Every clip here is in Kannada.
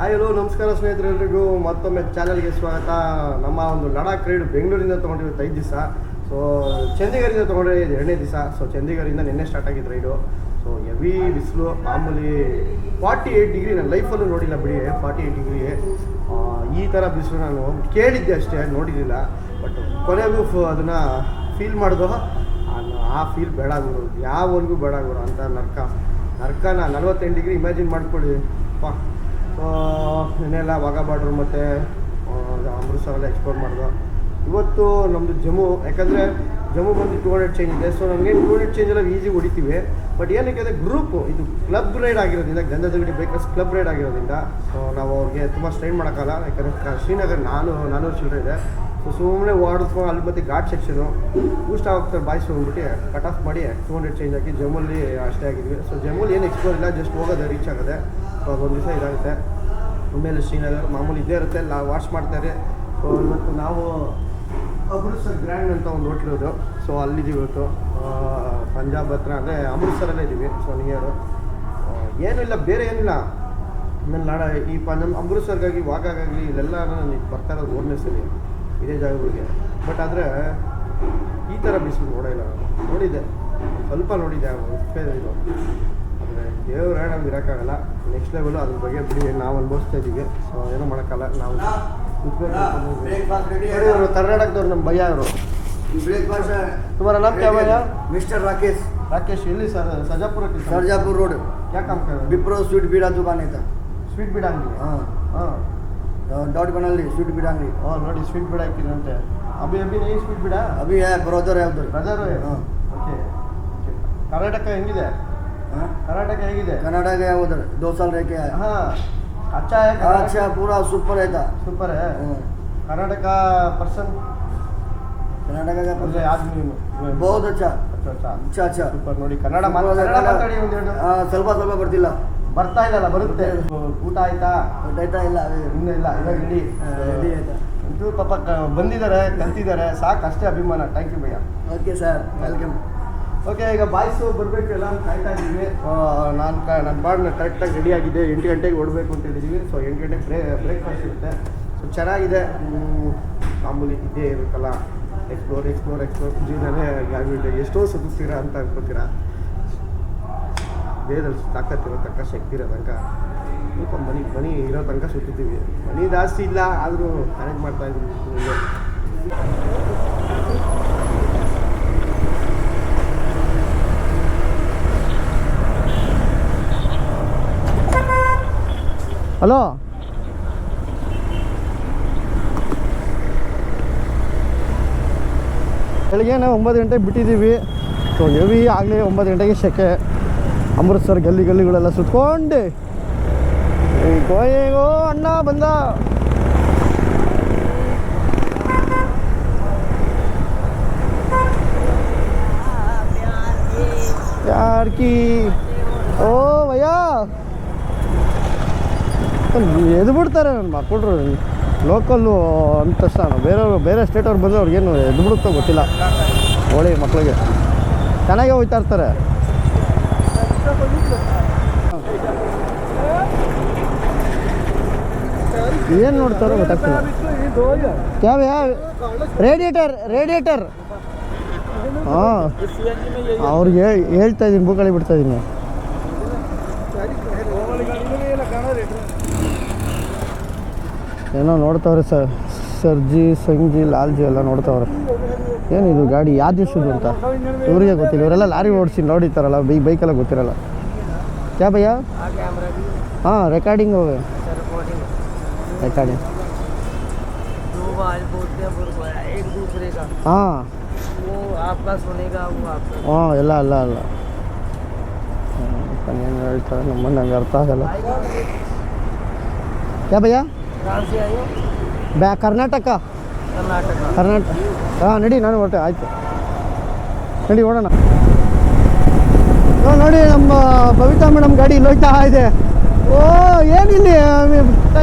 ಹಾಯ್ ಹಲೋ ನಮಸ್ಕಾರ ಸ್ನೇಹಿತರೆಲ್ಲರಿಗೂ ಮತ್ತೊಮ್ಮೆ ಚಾನಲ್ಗೆ ಸ್ವಾಗತ. ನಮ್ಮ ಒಂದು ಲಡಾಖ್ ರೈಡ್ ಬೆಂಗಳೂರಿಂದ ತೊಗೊಂಡಿರೋದು ಐದು ದಿವಸ. ಸೊ ಚಂಡೀಗಢದಿಂದ ತೊಗೊಂಡ್ರೆ ಇದು ಎರಡನೇ ದಿವಸ. ಸೊ ಚಂಡೀಗಢದಿಂದ ನಿನ್ನೆ ಸ್ಟಾರ್ಟ್ ಆಗಿದ್ದು ರೈಡು ಸೊ ಹೆವಿ ಬಿಸಿಲು, ಮಾಮೂಲಿ ಫಾರ್ಟಿ ಏಯ್ಟ್ ಡಿಗ್ರಿ ನಾನು ಲೈಫಲ್ಲೂ ನೋಡಿಲ್ಲ ಬಿಡಿ. ಫಾರ್ಟಿ ಏಯ್ಟ್ ಡಿಗ್ರಿ ಈ ಥರ ಬಿಸಿಲು ನಾನು ಕೇಳಿದ್ದೆ ಅಷ್ಟೇ, ನೋಡಿರಲಿಲ್ಲ. ಬಟ್ ಕೊನೆಗೂ ಫು, ಅದನ್ನು ಫೀಲ್ ಮಾಡಿದು. ಆ ಫೀಲ್ ಬೇಡ ಗುರು. ಯಾವರೆಗೂ ಬೇಡ ಗುರು ಅಂತ ನರ್ಕ. ನರ್ಕನ ನಲ್ವತ್ತೆಂಟು ಡಿಗ್ರಿ ಇಮ್ಯಾಜಿನ್ ಮಾಡ್ಕೊಳ್ಳಿ ಪಾ ಸೊ ವಾಗ ಬಾರ್ಡ್ರು ಮತ್ತು ಅಮೃತ್ಸರೆಲ್ಲ ಎಕ್ಸ್ಪ್ಲೋರ್ ಮಾಡಿದ್ರು ಇವತ್ತು ನಮ್ಮದು ಜಮ್ಮು, ಯಾಕಂದರೆ ಜಮ್ಮು ಬಂದು ಟೂ ಹಂಡ್ರೆಡ್ ಚೇಂಜ್ ಇದೆ. ಸೊ ನಮಗೆ ಟೂ ಹಂಡ್ರೆಡ್ ಚೇಂಜ್ ಎಲ್ಲ ಈಸಿ ಹೊಡಿತೀವಿ. ಬಟ್ ಏನಕ್ಕೆ ಅಂದರೆ ಗ್ರೂಪು ಇದು ಕ್ಲಬ್ ರೈಡ್ ಆಗಿರೋದ್ರಿಂದ ಗಂಧದಗುಡಿ ಬೈಕರ್ಸ್ ಕ್ಲಬ್ ರೈಡ್ ಆಗಿರೋದ್ರಿಂದ ಸೊ ನಾವು ಅವ್ರಿಗೆ ತುಂಬ ಸ್ಟ್ರೈನ್ ಮಾಡೋಕ್ಕಲ್ಲ. ಯಾಕಂದರೆ ಶ್ರೀನಗರ್ ನಾನು ನಾನ್ನೂರು ಚಿಲ್ಲರೆ ಇದೆ. ಸೊ ಸುಮ್ಮನೆ ಓಡಿಸ್ಕೊಂಡು ಅಲ್ಲಿ ಮತ್ತೆ ಘಾಟ್ ಸೆಕ್ಷನು ಬೂಸ್ಟ್ ಆಗ್ತಾರೆ ಬಾಯ್ಸ್ ಹೋಗ್ಬಿಟ್ಟು ಕಟ್ ಆಫ್ ಮಾಡಿ ಟೂ ಹಂಡ್ರೆಡ್ ಚೇಂಜ್ ಹಾಕಿ ಜಮ್ಮಲ್ಲಿ ಅಷ್ಟೇ ಆಗಿದ್ವಿ. ಸೊ ಜಮ್ಮಲ್ಲಿ ಏನು ಎಕ್ಸ್ಪ್ಲೋರ್ ಇಲ್ಲ ಜಸ್ಟ್ ಹೋಗೋದು ರೀಚ್ ಆಗೋದೆ. ಸೊ ಒಂದು ದಿವಸ ಇದಾಗುತ್ತೆ ಆಮೇಲೆ ಶ್ರೀನಗರ್ ಮಾಮೂಲಿ ಇದೇ ಇರುತ್ತೆ ನಾವು ವಾಶ್ ಮಾಡ್ತಾರೆ. ಸೊ ಇವತ್ತು ನಾವು ಅಮೃತ್ಸರ್ ಗ್ರ್ಯಾಂಡ್ ಅಂತ ಒಂದು ಹೋಟ್ಲಿರೋದು ಸೊ ಅಲ್ಲಿದ್ದೀವಿ ಇವತ್ತು. ಪಂಜಾಬ್ ಹತ್ರ, ಅಂದರೆ ಅಮೃತ್ಸರಲ್ಲೇ ಇದ್ದೀವಿ ಸೊ ನಿಯರು ಏನೂ ಇಲ್ಲ, ಬೇರೆ ಏನಿಲ್ಲ. ಆಮೇಲೆ ನಾಡ ಈ ಪಂಜಾಬ್ ಅಮೃತ್ಸರ್ಗಾಗಿ ವಾಗಾಗಲಿ ಇಲ್ಲೆಲ್ಲ ನಾನು ಬರ್ತಾ ಇರೋದು ಮೂರನೇ ಸಲ. ಇದೇ ಜಾಗಗಳಿಗೆ. ಬಟ್ ಆದರೆ, ಈ ಥರ ಬಿಸಿಲು ನೋಡಿಲ್ಲ ನಾನು. ನೋಡಿದ್ದೆ. ಸ್ವಲ್ಪ ನೋಡಿದ್ದೆ ಇದು ಅಂದರೆ ದೇವ್ರ ಇರೋಕ್ಕಾಗಲ್ಲ ನೆಕ್ಸ್ಟ್ ಲೆವೆಲ್ ಅದ್ರ ಬಗ್ಗೆ ಬಿಡಿ ನಾವು ಅನುಭವಿಸ್ತಾ ಇದ್ದೀವಿ ಸೊ ಏನೂ ಮಾಡೋಕ್ಕಲ್ಲ ನಾವು ಕರ್ನಾಟಕದವ್ರು ನಮ್ಮ ಭಯ ಅವರು. ಸುಮಾರು ನಮ್ಮ ಮಿಸ್ಟರ್ ರಾಕೇಶ್. ರಾಕೇಶ್ ಎಲ್ಲಿ ಸರ್? ಸರ್ಜಾಪುರ ಸರ್ಜಾಪುರ ರೋಡ್. ಯಾಕೆ ಬಿಪ್ರೋ ಸ್ವೀಟ್ ಬೀಡಾ ದುಕಾನ್ ಐತೆ. ಸ್ವೀಟ್ ಬೀಡ ಅಂಗಡಿ? ಹಾಂ. ಹಾಂ. ಡಾಟ್ಗಣಲ್ಲಿ ಸ್ವೀಟ್ ಬೀಡ ಅಂಗಡಿ. ಹಾಂ ನೋಡಿ ಸ್ವೀಟ್ ಬೀಡ ಹಾಕಿದಂತೆ ಅಭಿ ಅಭಿ ಏ ಸ್ವೀಟ್ ಬೀಡ ಅಭಿ ಬ್ರದರ್ ಯಾವ್ದು? ಬ್ರದರ್ ಹಾಂ. ಓಕೆ ಕರ್ನಾಟಕ ಹೆಂಗಿದೆ? ಕರ್ನಾಟಕ ಹೇಗಿದೆ? ಕರ್ನಾಟಕ ಯಾವುದು? ದೋ ರೇಖೆ. ಹಾಂ. ಅಚ್ಚ ಅಚ್ಚ ಪೂರಾ ಸೂಪರ್ ಆಯ್ತಾ? Super Karnataka person Karnataka person ಬಹುದ ಅಚ್ಚ ಅಚ್ಚ ಸೂಪರ್ ನೋಡಿ. ಕನ್ನಡ ಮಾತಾಡಿ ಸ್ವಲ್ಪ ಸ್ವಲ್ಪ ಬರ್ತಿಲ್ಲ. ಬರ್ತಾ ಇಲ್ಲಲ್ಲ ಬರುತ್ತೆ. ಊಟ ಆಯ್ತಾ? ಊಟ ಆಯ್ತಾ? ಇಲ್ಲ ಇನ್ನೂ ಇಲ್ಲ ಇವಾಗ ಇಡೀ. ರೆಡಿ ಆಯ್ತಾ? ಇದು ಪಾಪ ಬಂದಿದ್ದಾರೆ ಕಲ್ತಿದ್ದಾರೆ. ಸಾಕಷ್ಟೇ ಅಭಿಮಾನ. ಥ್ಯಾಂಕ್ ಯು ಭಯ್ಯ. ಓಕೆ ಸರ್ ವೆಲ್ಕಮ್ ಓಕೆ ಈಗ ಬಾಯ್ಸು ಬರಬೇಕು ಎಲ್ಲ ಕಾಯ್ತಾ ಇದ್ದೀವಿ ನಾನು ಕ ನನ್ನ ಬಾಡ್ ಕರೆಕ್ಟಾಗಿ ರೆಡಿ ಆಗಿದೆ. ಎಂಟು ಗಂಟೆಗೆ ಓಡಬೇಕು ಅಂತ ಹೇಳಿದ್ದೀವಿ ಸೊ ಎಂಟು ಗಂಟೆಗೆ ಬ್ರೇ ಬ್ರೇಕ್ಫಾಸ್ಟ್ ಇರುತ್ತೆ. ಸೊ ಚೆನ್ನಾಗಿದೆ. ಮಾಮೂಲಿ ಇದೇ ಇರುತ್ತಲ್ಲ. ಎಕ್ಸ್ಪ್ಲೋರ್ ಎಕ್ಸ್ಪ್ಲೋರ್ ಎಕ್ಸ್ಪ್ಲೋರ್ ಜೀವನನೇ ಗ್ರಾವಿಟಿ ಎಷ್ಟೋ ಸುತ್ತೀರಾ ಅಂತ ಅನ್ಕೋತೀರಾ? ದೇಹದಲ್ಲಿ ತಾಕತ್ತಿರೋ ತನಕ, ಶಕ್ತಿ ಇರೋ ತನಕ. ಸ್ವಲ್ಪ ಮನಿ ಮನಿ ಇರೋ ತನಕ ಸುತ್ತಿದ್ದೀವಿ. ಮನಿ ಜಾಸ್ತಿ ಇಲ್ಲ, ಆದರೂ ಮ್ಯಾನೇಜ್ ಮಾಡ್ತಾ ಇದ್ದೀವಿ. ಹಲೋ? ಬೆಳಿಗ್ಗೆ ನಾವು ಒಂಬತ್ತು ಗಂಟೆಗೆ ಬಿಟ್ಟಿದ್ದೀವಿ. ಸೊ, ಹೆವಿ ಆಗಲಿ ಒಂಬತ್ತು ಗಂಟೆಗೆ ಸೆಕೆ ಅಮೃತ್ಸರ್ ಗಲ್ಲಿ ಗಲ್ಲಿಗಳೆಲ್ಲ ಸುತ್ಕೊಂಡು. ಕೋಯೋ ಅಣ್ಣ ಬಂದ. ಯಾರ್ಕಿ ಓ ಭಯ್ಯ ಎದು ಬಿಡ್ತಾರೆ ನನ್ನ ಮಕ್ಕಳು ಲೋಕಲ್ಲು ಅಂದ ತಕ್ಷಣ ಬೇರೆಯವ್ರು ಬೇರೆ ಸ್ಟೇಟವ್ರು ಬಂದರೆ ಅವ್ರಿಗೇನು ಎದು ಬಿಡುತ್ತೋ ಗೊತ್ತಿಲ್ಲ. ಹೋಳಿ ಮಕ್ಕಳಿಗೆ ಚೆನ್ನಾಗೇ ಹೋಗ್ತಾ ಇರ್ತಾರೆ. ಏನು ನೋಡ್ತಾರೋ ಗೊತ್ತಾಗ್ತಿಲ್ಲ. ಯಾವ ಯಾವ ರೇಡಿಯೇಟರ್ ರೇಡಿಯೇಟರ್ ಹಾಂ. ಅವ್ರಿಗೆ ಹೇಳ್ತಾ ಇದ್ದೀನಿ ಬುಕ್ಕಳಿ ಬಿಡ್ತಾ ಇದ್ದೀನಿ. ಏನೋ ನೋಡ್ತಾವ್ರೆ ಸರ್, ಸರ್ಜಿ, ಸಂಜಿ, ಲಾಲ್ಜಿ ಎಲ್ಲ ನೋಡ್ತಾವ್ರೆ. ಏನಿದು ಗಾಡಿ ಯಾವ ದಿವಸದ್ದು ಅಂತ? ಇವರಿಗೆ ಗೊತ್ತಿಲ್ಲ, ಇವರೆಲ್ಲ ಲಾರಿ ಓಡಿಸಿ ನೋಡಿರ್ತಾರಲ್ಲ, ಬೈ ಬೈಕೆಲ್ಲ ಗೊತ್ತಿರಲ್ಲ. ಯಾ ಭಯ್ಯ? ಹಾಂ ರೆಕಾರ್ಡಿಂಗ್ ಹೋಗ ರೆಕಾರ್ಡಿಂಗ್ ಹಾಂ. ಹಾಂ, ಎಲ್ಲ ಅಲ್ಲ ಅಲ್ಲ ಏನು ಹೇಳ್ತಾರೆ, ನಮ್ಮನ್ನು ಹಂಗೆ ಅರ್ಥ ಆಗಲ್ಲ. ಯಾ ಭಯ್ಯ? कहाँ से आए हो ಬ್ಯಾ ಕರ್ನಾಟಕ कर्नाटक ಕರ್ನಾಟಕ ಹಾಂ ನಡಿ ನಾನು ಹೊರಟೆ ಆಯಿತು ನಡಿ ಓಡೋಣ ಇವಾಗ ನೋಡಿ ನಮ್ಮ ಬಬಿತಾ ಮೇಡಮ್ ಗಾಡಿ ಇಲ್ಲಿ ಹೋಗ್ತಾ ಇದೆ ಓ ಏನಿಲ್ಲಿ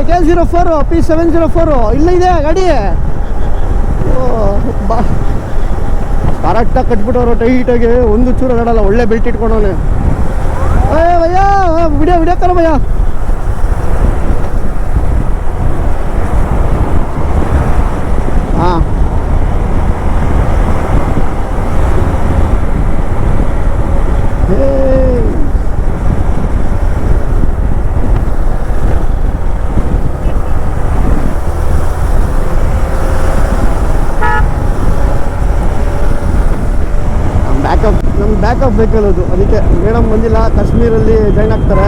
K zero four P seven zero four ಇಲ್ಲಿದೆ ಗಾಡಿ ಓ ಬಾ ಕರೆಕ್ಟಾಗಿ ಕಟ್ಬಿಟ್ಟವ್ರು ಟೈಟಾಗಿ ಒಂದು ಚೂರು ನಡಲ್ಲ ಒಳ್ಳೆ ಬೆಲ್ಟ್ ಇಟ್ಕೊಂಡವನೆ ಏ ಭಯ್ಯ ವಿಡಿಯೋ ವಿಡಿಯೋ ಕರ ಭಯ್ಯ ಬ್ಯಾಕಪ್ ಅದು. ಅದಕ್ಕೆ ಮೇಡಮ್ ಬಂದಿಲ್ಲ. ಕಾಶ್ಮೀರಲ್ಲಿ ಜಾಯ್ನ್ ಆಗ್ತಾರೆ.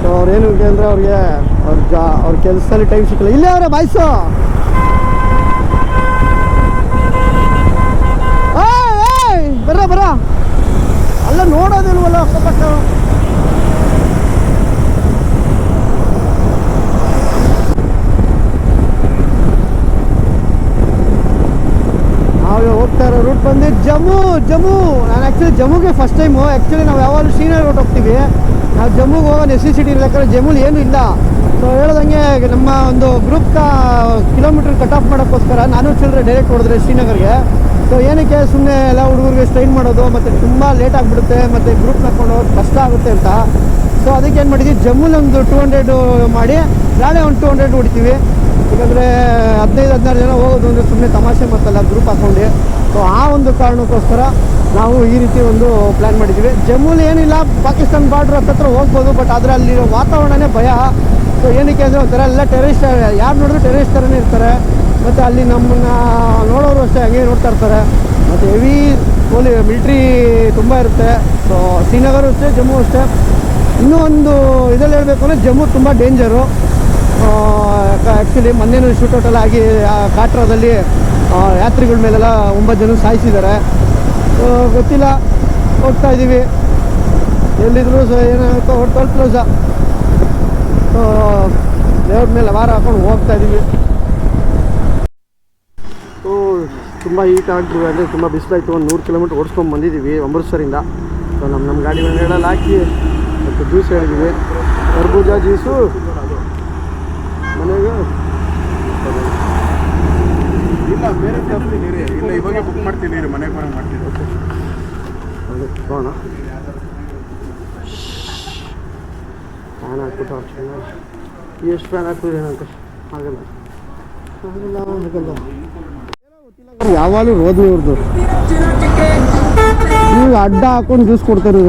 ಸೊ ಅವ್ರೇನು ಅಂದರೆ ಅವ್ರಿಗೆ ಅವ್ರ ಜಾ, ಅವ್ರ ಕೆಲಸದಲ್ಲಿ ಟೈಮ್ ಸಿಕ್ಕಿಲ್ಲ. ಇಲ್ಲೇ ಅವರೇ, ಬಾಯ್ಸು! ಬರ ಬರ್ರ. ಅಲ್ಲ, ನೋಡೋದಿಲ್ವಲ್ಲ ಅಕ್ಕಪಕ್ಕ ನಾವು ಹೋಗ್ತಾ ಇರೋ ರೂಟ್ ಬಂದು, ಜಮ್ಮು ಜಮ್ಮು. ನಾನು ಆ್ಯಕ್ಚುಲಿ ಜಮ್ಮುಗೆ ಫಸ್ಟ್ ಟೈಮು ಆ್ಯಕ್ಚುಲಿ ನಾವು ಯಾವಾಗಲೂ ಶ್ರೀನಗರ್ ರೋಡ್ ಹೋಗ್ತೀವಿ. ನಾವು ಜಮ್ಮುಗೆ ಹೋಗೋ ನೆಸೆಸಿಟಿ ಇಲ್ಲ ಯಾಕಂದ್ರೆ ಜಮ್ಮುಲಿ ಏನೂ ಇಲ್ಲ. ಸೊ ಹೇಳ್ದಂಗೆ ನಮ್ಮ ಒಂದು ಗ್ರೂಪ್ ಕಿಲೋಮೀಟ್ರ್ ಕಟ್ ಆಫ್ ಮಾಡೋಕ್ಕೋಸ್ಕರ ನಾನು ಚಿಲ್ಲರೆ ಡೈರೆಕ್ಟ್ ಹೊಡೆದ್ರೆ ಶ್ರೀನಗರ್ಗೆ. ಸೊ ಏನಕ್ಕೆ ಸುಮ್ಮನೆ ಎಲ್ಲ ಹುಡುಗರಿಗೆ ಸ್ಟ್ರೈನ್ ಮಾಡೋದು, ಮತ್ತು ತುಂಬ ಲೇಟ್ ಆಗಿಬಿಡುತ್ತೆ, ಮತ್ತು ಗ್ರೂಪ್ ಹಾಕೊಂಡು ಹೋಗೋದು ಕಷ್ಟ ಆಗುತ್ತೆ ಅಂತ. ಸೊ ಅದಕ್ಕೆ ಏನು ಮಾಡಿದ್ವಿ? ಜಮ್ಮುಲಿ ಒಂದು ಟೂ ಹಂಡ್ರೆಡು ಮಾಡಿ, ನಾಳೆ ಒಂದು ಟೂ ಹಂಡ್ರೆಡ್ ಹೊಡಿತೀವಿ. ಯಾಕಂದರೆ ಹದಿನೈದು, ಹದಿನಾರು ಜನ ಹೋಗೋದು ಅಂದರೆ ಸುಮ್ಮನೆ ತಮಾಷೆ ಮಾಡ್ತಲ್ಲ ಗ್ರೂಪ್ ಹಾಕ್ಕೊಂಡು ಸೊ ಆ ಒಂದು ಕಾರಣಕ್ಕೋಸ್ಕರ ನಾವು ಈ ರೀತಿ ಒಂದು ಪ್ಲ್ಯಾನ್ ಮಾಡಿದ್ದೀವಿ. ಜಮ್ಮುಲಿ ಏನಿಲ್ಲ, ಪಾಕಿಸ್ತಾನ ಬಾರ್ಡ್ರ್ ಹತ್ತತ್ರ ಹೋಗ್ಬೋದು ಬಟ್ ಆದರೆ ಅಲ್ಲಿರೋ ವಾತಾವರಣನೇ ಭಯ. ಸೊ ಏನಕ್ಕೆ ಅಂದರೆ ಒಂಥರ ಎಲ್ಲ ಟೆರರಿಸ್ಟ್ ಯಾರು ನೋಡಿದ್ರು ಟೆರರಿಸ್ಟ್ ಥರನೇ ಇರ್ತಾರೆ. ಮತ್ತು ಅಲ್ಲಿ ನಮ್ಮನ್ನ ನೋಡೋರು ಅಷ್ಟೇ ಹಂಗೆ ನೋಡ್ತಾ ಇರ್ತಾರೆ. ಮತ್ತು ಹೆವಿ ಪೋಲಿ ಮಿಲ್ಟ್ರಿ ತುಂಬ ಇರುತ್ತೆ. ಸೊ ಶ್ರೀನಗರ ಅಷ್ಟೇ, ಜಮ್ಮು ಅಷ್ಟೇ. ಇನ್ನೂ ಒಂದು ಇದರಲ್ಲಿ ಹೇಳಬೇಕು ಅಂದರೆ ಜಮ್ಮು ತುಂಬ ಡೇಂಜರು ಆ್ಯಕ್ಚುಲಿ ಮೊನ್ನೆನೂ ಶೂಟೌಟೆಲ್ಲ ಆಗಿ ಕಾಟ್ರಾದಲ್ಲಿ ಯಾತ್ರಿಗಳ ಮೇಲೆಲ್ಲ ಒಂಬತ್ತು ಜನ ಸಾಯಿಸಿದ್ದಾರೆ. ಗೊತ್ತಿಲ್ಲ, ಹೋಗ್ತಾ ಇದ್ದೀವಿ ಎಲ್ಲಿದ್ರು ಸಹ ಏನಾಗುತ್ತೋ ಹೊಟ್ಟು ಸಹ ದೇವ್ರ ಮೇಲೆ ವಾರ ಹಾಕೊಂಡು ಹೋಗ್ತಾ ಇದ್ದೀವಿ ತುಂಬ ಈಟ್ ಆಗ್ತು ಅಂದರೆ ತುಂಬ ಬಿಸಿಲಾಯಿತು. ಒಂದು ನೂರು ಕಿಲೋಮೀಟ್ರ್ ಓಡಿಸ್ಕೊಂಡು ಬಂದಿದ್ದೀವಿ ಅಮೃತ್ಸರಿಂದ ಸೊ ನಮ್ಮ ನಮ್ಮ ಗಾಡಿ ಮೇಲೆಲ್ಲ ಹಾಕಿ, ಮತ್ತು ಜ್ಯೂಸ್ ಹೇಳಿದ್ದೀವಿ. ಕರ್ಬೂಜ ಜ್ಯೂಸು ಮನೆಗೆ ಇಲ್ಲ ಬೇರೆ ತರ್ತೀನಿ ರೀ ಇಲ್ಲ, ಇವಾಗ ಬುಕ್ ಮಾಡ್ತೀನಿ ರೀ ಮನೆಗೆ ಬರೋ ಮಾಡ್ತೀನಿ. ಓಕೆ ಹೋಗೋಣ ಫ್ಯಾನ್ ಹಾಕ್ಬಿಟ್ಟು ಆಪ್ಷನ್ ಎಷ್ಟು ಫ್ಯಾನ್ ಹಾಕಿದ್ರೆ ಏನಂತ? ಆಗಲ್ಲ ಆಗಲ್ಲ ಆಗಲ್ಲ ಯಾವಾಗಲೂ ರೋದ್ನಿ ಇವ್ರದ್ದು ನೀವು ಅಡ್ಡ ಹಾಕೊಂಡು ಜ್ಯೂಸ್ ಕೊಡ್ತಾರೆ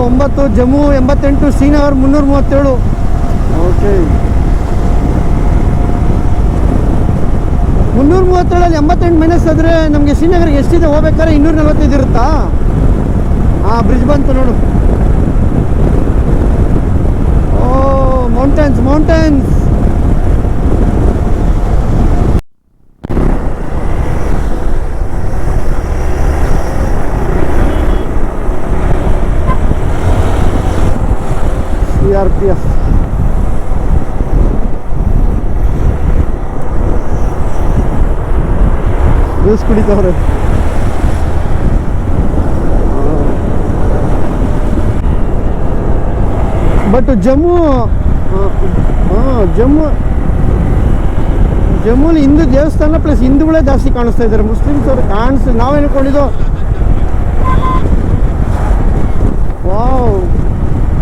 ತೊಂಬತ್ತು ಜಮ್ಮು ಎಂಬತ್ತೆಂಟು ಶ್ರೀನಗರ್ ಮುನ್ನೂರ ಮೂವತ್ತೇಳು. ಓಕೆ ಮುನ್ನೂರ ಮೂವತ್ತೇಳಲ್ಲಿ ಎಂಬತ್ತೆಂಟು ಮೈನಸ್ ಆದರೆ ನಮಗೆ ಶ್ರೀನಗರ್ಗೆ ಎಷ್ಟಿದೆ? ಹೋಗ್ಬೇಕಾದ್ರೆ ಇನ್ನೂರ ನಲ್ವತ್ತೈದು ಇರುತ್ತಾ? ಆ ಬ್ರಿಡ್ಜ್ ಬಂತು ನೋಡು. ಓ mountains mountains R P F but Jammu ಹಾಂ ಜಮ್ಮು ಜಮ್ಮುಲಿ ಹಿಂದೂ ದೇವಸ್ಥಾನ ಪ್ಲಸ್ ಹಿಂದೂಗಳೇ ಜಾಸ್ತಿ ಕಾಣಿಸ್ತಾ ಇದ್ದಾರೆ. ಮುಸ್ಲಿಮ್ಸ್ ಅವ್ರು ಕಾಣಿಸ್ ನಾವೇನು ಅನ್ಕೊಂಡಿದ್ದು ವಾವ್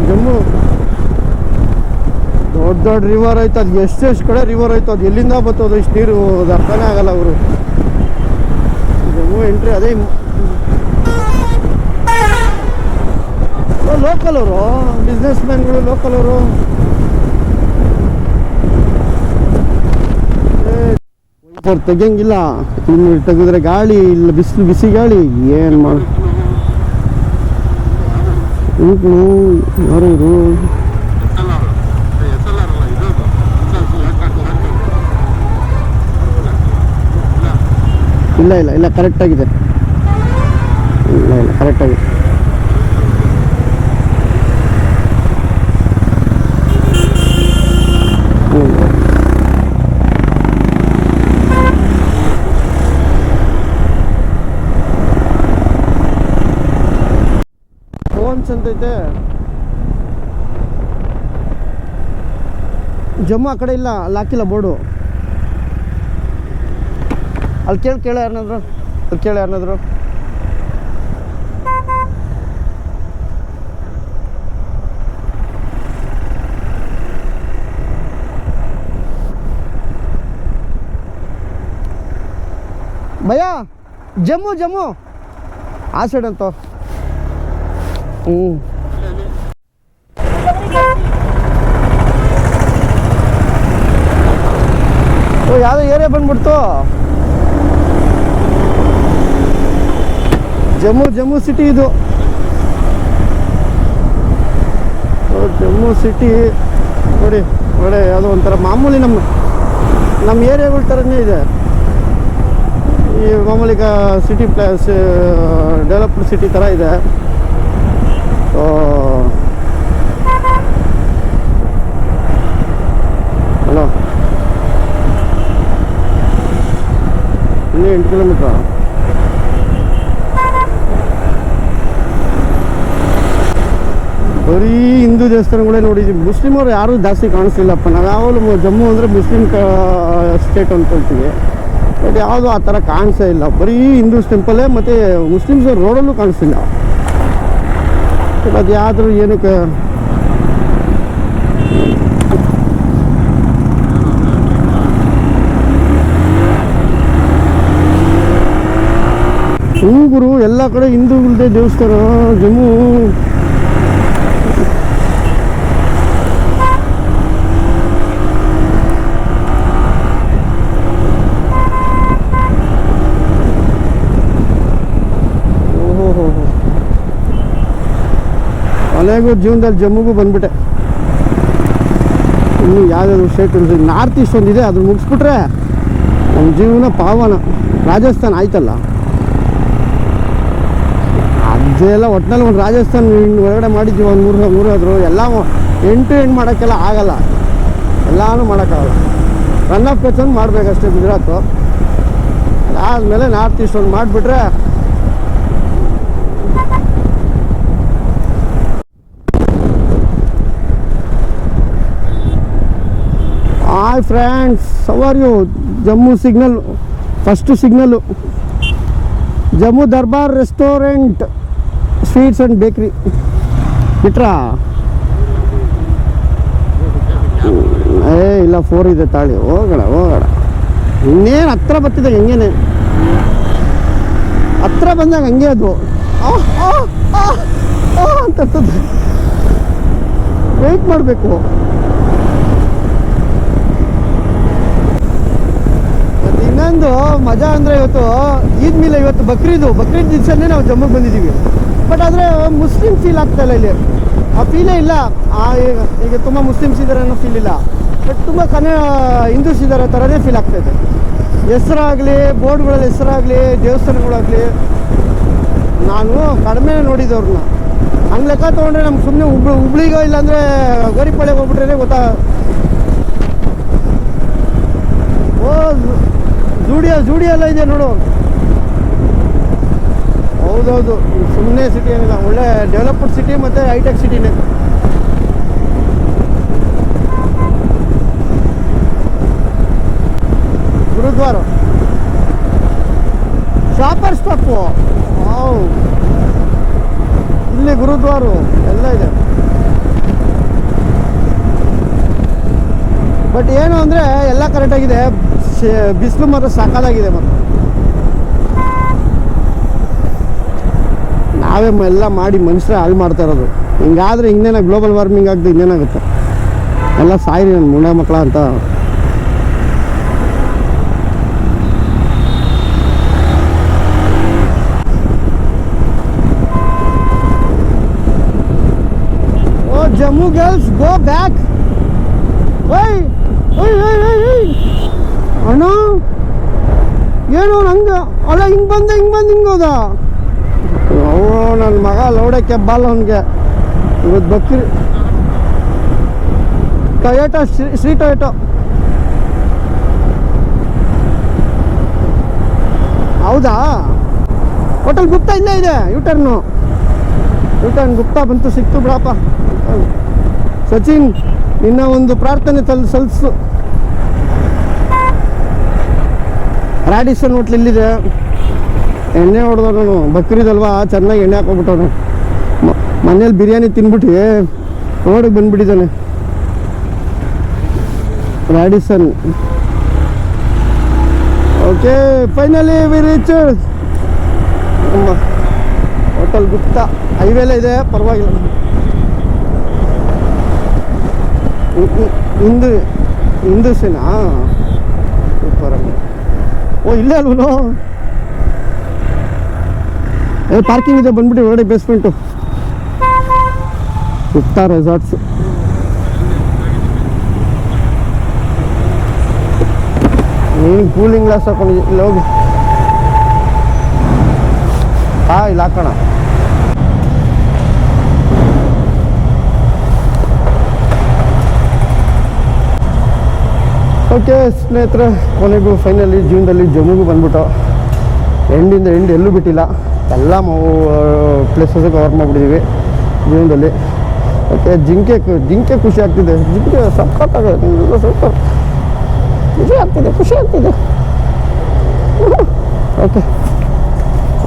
ಜಮ್ಮು ದೊಡ್ಡ ರಿವರ್ ಆಯ್ತು ಅದು ಎಷ್ಟೆಷ್ಟು ಕಡೆ ರಿವರ್ ಆಯ್ತು ಅದು ಎಲ್ಲಿಂದ ಬರ್ತದೆ ಇಷ್ಟು ನೀರು ಅರ್ಥನೇ ಆಗಲ್ಲ ಅವರು. ಜಮ್ಮು ಎಂಟ್ರಿ ಅದೇ ಲೋಕಲ್ ಅವರು ಬಿಸ್ನೆಸ್ ಮ್ಯಾನ್ಗಳು ಲೋಕಲ್ ಅವರು ಸರ್ ತೆಗಿಯಂಗಿಲ್ಲ. ಇನ್ನು ತೆಗೆದ್ರೆ ಗಾಳಿ ಇಲ್ಲ ಬಿಸಿಲು ಬಿಸಿ ಗಾಳಿ. ಏನು ಮಾಡ ಯಾರು ಇವರು ಎಸ್ ಎಲ್ ಆರ್ ಅಲ್ಲ ಇದು ಇಲ್ಲ ಇಲ್ಲ ಇಲ್ಲ ಕರೆಕ್ಟಾಗಿದೆ ಇಲ್ಲ ಇಲ್ಲ ಕರೆಕ್ಟಾಗಿದೆ ಅಂತೈತೆ ಜಮ್ಮು ಆ ಕಡೆ ಇಲ್ಲ, ಅಲ್ಲಿ, ಹಾಕಿಲ್ಲ ಬೋರ್ಡು. ಅಲ್ಲಿ ಕೇಳಿ ಕೇಳ ಯಾರನ್ನಾದ್ರು ಅಲ್ಲಿ ಕೇಳಿ ಯಾರನ್ನಾದ್ರು ಭಯ ಜಮ್ಮು ಜಮ್ಮು. ಆ ಸೈಡ್ ಅಂತ. ಹ್ಞೂ ಯಾವುದೋ ಏರಿಯಾ ಬಂದ್ಬಿಡ್ತು. ಜಮ್ಮು ಜಮ್ಮು ಸಿಟಿ ಇದು. ಜಮ್ಮು ಸಿಟಿ ನೋಡಿ ನೋಡಿ ಅದು ಒಂಥರ ಮಾಮೂಲಿ ನಮ್ಮ ನಮ್ಮ ಏರಿಯಾಗಳ ಥರನೇ ಇದೆ. ಈ ಮಾಮೂಲಿ ಸಿಟಿ ಪ್ಲೇಸ್ ಡೆವಲಪ್ಡ್ ಸಿಟಿ ಥರ ಇದೆ. ಹಲೋ. ಇಲ್ಲಿ ಎಂಟು ಕಿಲೋಮೀಟ್ರ್ ಬರೀ ಹಿಂದೂ ದೇವಸ್ಥಾನಗಳೇ ಮುಸ್ಲಿಮ್ ಮುಸ್ಲಿಮರು ಯಾರೂ ಜಾಸ್ತಿ ಕಾಣಿಸ್ತಿಲ್ಲಪ್ಪ ನಾವು ಯಾವಾಗಲೂ ಜಮ್ಮು ಅಂದರೆ ಮುಸ್ಲಿಂ ಸ್ಟೇಟ್ ಅಂದ್ಕೊಳ್ತೀವಿ ಬಟ್ ಯಾವುದೂ ಆ ಥರ ಕಾಣಿಸೇ ಇಲ್ಲ. ಬರೀ ಹಿಂದೂಸ್ ಟೆಂಪಲ್ಲೇ ಮತ್ತು ಮುಸ್ಲಿಮ್ಸ್ ರೋಡಲ್ಲೂ ಕಾಣಿಸ್ತಿಲ್ಲ ಅದು ಯಾವ್ದಾದ್ರು ಏನಕ್ಕೆ? ಹೂಗುರು ಗುರು ಎಲ್ಲ ಕಡೆ ಹಿಂದೂಗಳದೇ ದೇವಸ್ಥಾನ, ಜಮ್ಮು. ಕೊನೆಗೂ ಜೀವನದಲ್ಲಿ ಜಮ್ಮುಗೂ ಬಂದ್ಬಿಟ್ಟೆ. ಇನ್ನು ಯಾವ್ದಾದ್ರು ಸ್ಟೇಟ್ ನಾರ್ತ್ ಈಸ್ಟ್ ಒಂದಿದೆ, ಅದು ಮುಗಿಸ್ಬಿಟ್ರೆ ನಮ್ಮ ಜೀವನ ಪಾವನ. ರಾಜಸ್ಥಾನ ಆಯ್ತಲ್ಲ? ಅದೆಲ್ಲ ಒಟ್ಟಿನಲ್ಲಿ ಒಂದು ರಾಜಸ್ಥಾನ ಹೊರಗಡೆ ಮಾಡಿದ್ವಿ ಒಂದು ಮೂರು ಮೂರಾದ್ರು ಎಲ್ಲ ಎಂಟು ಎಂಟು ಮಾಡೋಕ್ಕೆಲ್ಲ ಆಗಲ್ಲ. ಎಲ್ಲನೂ ಮಾಡೋಕ್ಕಾಗಲ್ಲ. ರನ್ ಆಫ್ ಒಂದು ಮಾಡಬೇಕಷ್ಟೇ ಗುಜರಾತು. ಅದಾದಮೇಲೆ ನಾರ್ತ್ ಈಸ್ಟ್ ಒಂದು ಮಾಡಿಬಿಟ್ರೆ ಹಾಯ್ ಫ್ರೆಂಡ್ಸ್ ಸವಾರ್ ಯು Jammu signal first signal Jammu Darbar restaurant sweets and bakery ಬಿಟ್ರಾ? ಏ, ಇಲ್ಲ ಫೋರ್ ಇದೆ ತಾಳಿ. ಹೋಗೋಣ ಹೋಗೋಣ. ಇನ್ನೇನು ಹತ್ರ ಬರ್ತಿದೆ ಹೆಂಗೇನೆ ಹತ್ರ ಬಂದಾಗ ಹಂಗೆ ಅದು. ಅಂತ ವೆಯ್ಟ್ ಮಾಡಬೇಕು ಮತ್ತೆ ಇನ್ನೊಂದು ಮಜಾ ಅಂದರೆ ಇವತ್ತು ಈದ್ ಮೇಲೆ ಇವತ್ತು ಬಕ್ರೀದು. ಬಕ್ರೀದ್ ದಿವಸನೇ ನಾವು ಜಮ್ಮಿಗೆ ಬಂದಿದ್ದೀವಿ ಬಟ್ ಆದರೆ ಮುಸ್ಲಿಮ್ ಫೀಲ್ ಆಗ್ತಾ ಇಲ್ಲ ಇಲ್ಲಿ. ಆ ಫೀಲೇ ಇಲ್ಲ. ಆ ಈಗ- ತುಂಬ ಮುಸ್ಲಿಮ್ಸ್ ಇದ್ದಾರೆ ಅನ್ನೋ ಫೀಲ್ ಇಲ್ಲ. ಬಟ್ ತುಂಬ ಕನ್ನ ಹಿಂದೂಸ್ ಇದ್ದಾರೆ ಥರನೇ ಫೀಲ್ ಆಗ್ತಾ ಇದೆ. ಹೆಸರಾಗಲಿ, ಬೋರ್ಡ್ಗಳಲ್ಲಿ ಹೆಸರಾಗಲಿ, ದೇವಸ್ಥಾನಗಳಾಗಲಿ, ನಾನು ಕಡಿಮೆ ನೋಡಿದವ್ರನ್ನ. ಹಂಗೆ ಲೆಕ್ಕ ತೊಗೊಂಡ್ರೆ ನಮ್ಗೆ ಸುಮ್ಮನೆ ಹುಬ್ಳಿ ಹುಬ್ಳಿಗೋ ಇಲ್ಲಾಂದರೆ ಗೋರಿಪಾಳ್ಯಗೆ ಹೋಗ್ಬಿಟ್ರೆ ಗೊತ್ತಾ? ಜೂಡಿಯೋ ಜೂಡಿಯೋ ಎಲ್ಲ ಇದೆ ನೋಡು. ಹೌದೌದು ಸುಮ್ಮನೆ ಸಿಟಿ ಏನಿಲ್ಲ, ಒಳ್ಳೆ ಡೆವಲಪ್ಡ್ ಸಿಟಿ ಮತ್ತು ಹೈಟೆಕ್ ಸಿಟಿನೇ ಗುರುದ್ವಾರ. ಶಾಪರ್ ಸ್ಟಾಪು ಇಲ್ಲಿ ಗುರುದ್ವಾರ, ಎಲ್ಲ ಇದೆ. ಬಟ್ ಏನು ಅಂದರೆ ಎಲ್ಲ ಕರೆಕ್ಟಾಗಿದೆ ಬಿಸಿಲು ಮಾತ್ರ ಸಾಕಾಗಿದೆ ಮತ್ತು ನಾವೇ ಎಲ್ಲ ಮಾಡಿ ಮನುಷ್ಯರೇ ಹಾಳು ಮಾಡ್ತಾ ಇರೋದು. ಹಿಂಗಾದ್ರೆ ಇನ್ನೇನ ಗ್ಲೋಬಲ್ ವಾರ್ಮಿಂಗ್ ಆಗದೆ ಇನ್ನೇನಾಗುತ್ತೆ? ಎಲ್ಲ ಸಾಯಿರಿ ನನ್ನ ಮುಂಡೆ ಮಕ್ಕಳ ಅಂತ. ಓ, ಜಮ್ಮು ಗರ್ಲ್ಸ್ ಗೋ ಬ್ಯಾಕ್ ಓಯ್! ಅಣ್ಣ, ಏನು ಹಂಗೆ ಅಲ್ಲ, ಹಿಂಗೆ ಬಂದ, ಹಿಂಗೆ ಬಂದು, ಹಿಂಗೆ ಹೋದ. ಅವನು ನನ್ನ ಮಗ ಲೌಡಕ್ಕೆ ಬಾಲ್ ಅವನಿಗೆ. ಇವತ್ತು ಬಕ್ರಿ ಟೊಯೋಟೋ ಶ್ರೀ ಶ್ರೀ ಟೊಯೋಟೋ ಹೌದಾ? ಹೋಟೆಲ್ ಗುಪ್ತಾ ಇಲ್ಲೇ ಇದೆ ಯೂಟರ್ನು ಯೂಟರ್ನ್ ಗುಪ್ತಾ ಬಂತು, ಸಿಕ್ತು ಬಿಡಪ್ಪ. ಸಚಿನ್. ನಿನ್ನ ಒಂದು ಪ್ರಾರ್ಥನೆ ತಲ್, ಸಲ್ಸು, ರಾಡಿಸನ್ ಹೋಟ್ಲ್ ಇಲ್ಲಿದೆ ಎಣ್ಣೆ ಹೊಡೆದವನು, ಬಕ್ರೀದಲ್ವಾ? ಚೆನ್ನಾಗಿ ಎಣ್ಣೆ ಹಾಕೊಂಡ್ಬಿಟ್ಟವನು ಮನೇಲಿ ಬಿರಿಯಾನಿ ತಿನ್ಬಿಟ್ಟು ರೋಡಿಗೆ ಬಂದ್ಬಿಟ್ಟಿದ್ದಾನೆ. Radisson. Okay, finally we reach hotel Gupta. ಹೈವೇಲೇ ಇದೆ, ಪರವಾಗಿಲ್ಲ. ಇ- ಇ- ಹಿಂದು ಹಿಂದೂ ಸೇನಾ ಸೂಪರ್ ಓ ಇಲ್ಲೇ ಅಲ್ವನು ಏ ಪಾರ್ಕಿಂಗ್ ಇದೆ ಬಂದ್ಬಿಟ್ಟು ಒಳಗಡೆ ಬೇಸ್ಮೆಂಟು ಗುಪ್ತಾ ರೆಸಾರ್ಟ್ಸ್ ನೀನು ಕೂಲಿಂಗ್ ಗ್ಲಾಸ್ ಹಾಕೊಂಡು ಇಲ್ಲ ಹೋಗಿ ಹಾ ಇಲ್ಲ ಹಾಕೋಣ ಓಕೆ, ಸ್ನೇಹಿತರೆ, ಕೊನೆಗೂ ಫೈನಲಿ ಜೀವನದಲ್ಲಿ ಜಮ್ಮುಗೂ ಬಂದ್ಬಿಟ್ಟು ಎಂಡಿಂದ ಎಂಡ್ ಎಲ್ಲೂ ಬಿಟ್ಟಿಲ್ಲ. ಎಲ್ಲ ಪ್ಲೇಸಸ್ ಕವರ್ ಮಾಡಿಬಿಟ್ಟಿದ್ದೀವಿ ಜೀವನದಲ್ಲಿ. ಓಕೆ, ಜಿಂಕೆ ಜಿಂಕೆ ಖುಷಿ ಆಗ್ತಿದೆ. ಜಿಂಕೆ ಸಖತ್ತಾಗಿದೆ ಸ್ವಲ್ಪ ಖುಷಿ ಆಗ್ತಿದೆ ಖುಷಿ ಆಗ್ತಿದೆ. ಓಕೆ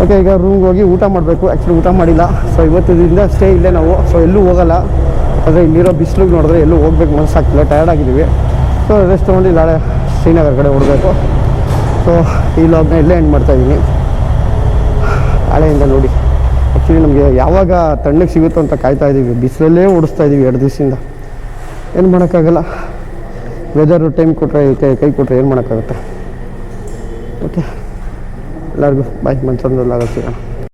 ಓಕೆ, ಈಗ ರೂಮ್ಗೆ ಹೋಗಿ ಊಟ ಮಾಡಬೇಕು. ಆ್ಯಕ್ಚುಲಿ ಊಟ ಮಾಡಿಲ್ಲ. ಸೊ ಇವತ್ತಿನಿಂದ ಸ್ಟೇ ಇಲ್ಲೇ ನಾವು. ಸೊ ಎಲ್ಲೂ ಹೋಗಲ್ಲ. ಆದರೆ ಇಲ್ಲಿರೋ ಬಿಸಿಲಿಗೆ ನೋಡಿದ್ರೆ ಎಲ್ಲೂ ಹೋಗ್ಬೇಕು ಮನಸ್ಸಾಗ್ತಿಲ್ಲ ಟಯರ್ಡ್ ಆಗಿದ್ದೀವಿ. ಸೊ ರೆಸ್ಟ್ ತೊಗೊಂಡು ನಾಳೆ ಶ್ರೀನಗರ ಕಡೆ ಹೊಡಬೇಕು ಸೊ ಈ ಲಾಗ್ನ ಇಲ್ಲೇ ಎಂಡ್ ಮಾಡ್ತಾಯಿದ್ದೀನಿ ನಾಳೆಯಿಂದ ನೋಡಿ. ಆ್ಯಕ್ಚುಲಿ ನಮಗೆ ಯಾವಾಗ ತಣ್ಣಗೆ ಸಿಗುತ್ತೋ ಅಂತ ಕಾಯ್ತಾ ಇದ್ದೀವಿ ಬಿಸಿಲಲ್ಲೇ ಓಡಿಸ್ತಾ ಇದ್ದೀವಿ ಎರಡು ದಿವಸದಿಂದ. ಏನು ಮಾಡೋಕ್ಕಾಗಲ್ಲ. ವೆದರು ಟೈಮ್ ಕೊಟ್ಟರೆ ಕೈ ಕೊಟ್ಟರೆ ಏನು ಮಾಡೋಕ್ಕಾಗುತ್ತೆ? ಓಕೆ ಎಲ್ಲರಿಗೂ ಬಾಯ್ ಮಂಚಂದ್ರಲ್ಲಿ ಸಿಗೋಣ